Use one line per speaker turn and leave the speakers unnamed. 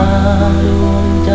าดวงใจ